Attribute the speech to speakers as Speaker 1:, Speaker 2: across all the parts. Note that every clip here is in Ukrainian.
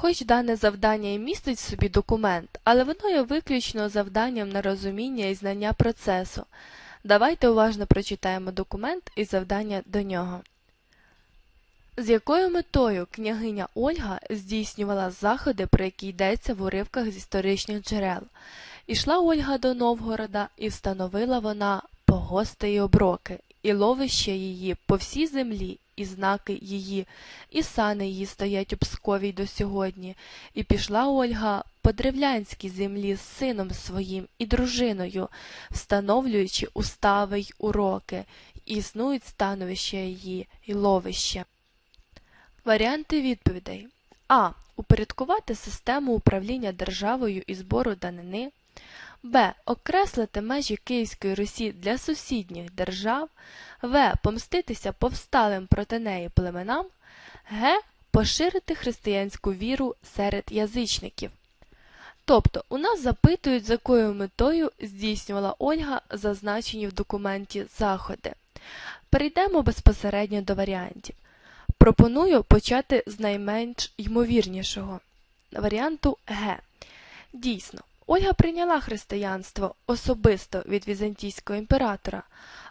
Speaker 1: Хоч дане завдання і містить в собі документ, але воно є виключно завданням на розуміння і знання процесу. Давайте уважно прочитаємо документ і завдання до нього. З якою метою княгиня Ольга здійснювала заходи, про які йдеться в уривках з історичних джерел? Ішла Ольга до Новгорода, і встановила вона погости й оброки, і ловище її по всій землі, і знаки її, і сани її стоять у Пскові й до сьогодні. І пішла Ольга по древлянській землі з сином своїм і дружиною, встановлюючи устави й уроки, і існують становища її і ловище. Варіанти відповідей. А. Упорядкувати систему управління державою і збору данини. Б. Окреслити межі Київської Русі для сусідніх держав. В. Помститися повсталим проти неї племенам. Г. Поширити християнську віру серед язичників. Тобто, у нас запитують, з якою метою здійснювала Ольга зазначені в документі заходи. Перейдемо безпосередньо до варіантів. Пропоную почати з найменш ймовірнішого варіанту Г. Дійсно, Ольга прийняла християнство особисто від візантійського імператора,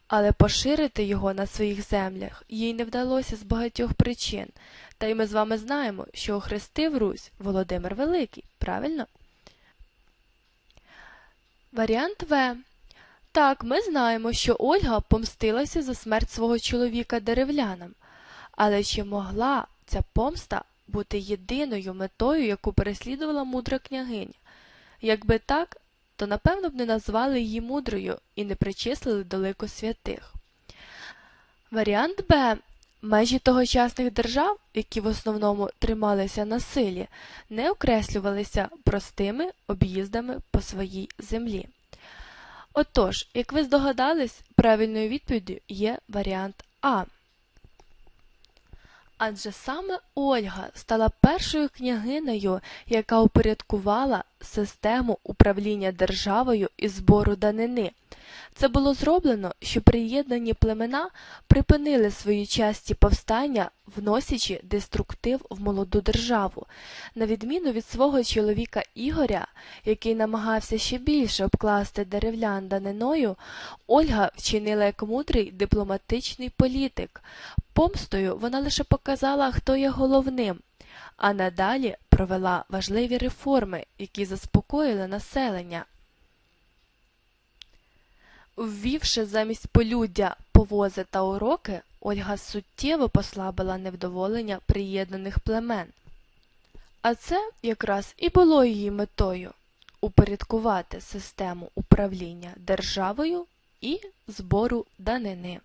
Speaker 1: але поширити його на своїх землях їй не вдалося з багатьох причин, та й ми з вами знаємо, що охрестив Русь Володимир Великий, правильно? Варіант В. Так, ми знаємо, що Ольга помстилася за смерть свого чоловіка деревлянам. Але чи могла ця помста бути єдиною метою, яку переслідувала мудра княгиня? Якби так, то напевно б не назвали її мудрою і не причислили до лику святих. Варіант Б. Межі тогочасних держав, які в основному трималися на силі, не окреслювалися простими об'їздами по своїй землі. Отож, як ви здогадались, правильною відповіддю є варіант А. Адже саме Ольга стала першою княгинею, яка упорядкувала систему управління державою і збору данини. Це було зроблено, щоб приєднані племена припинили свої часті повстання, вносячи деструктив в молоду державу. На відміну від свого чоловіка Ігоря, який намагався ще більше обкласти деревлян даниною, Ольга вчинила як мудрий дипломатичний політик. Помстою вона лише показала, хто є головним, а надалі провела важливі реформи, які заспокоїли населення. Ввівши замість полюддя повози та уроки, Ольга суттєво послабила невдоволення приєднаних племен. А це якраз і було її метою упорядкувати систему управління державою і збору данини.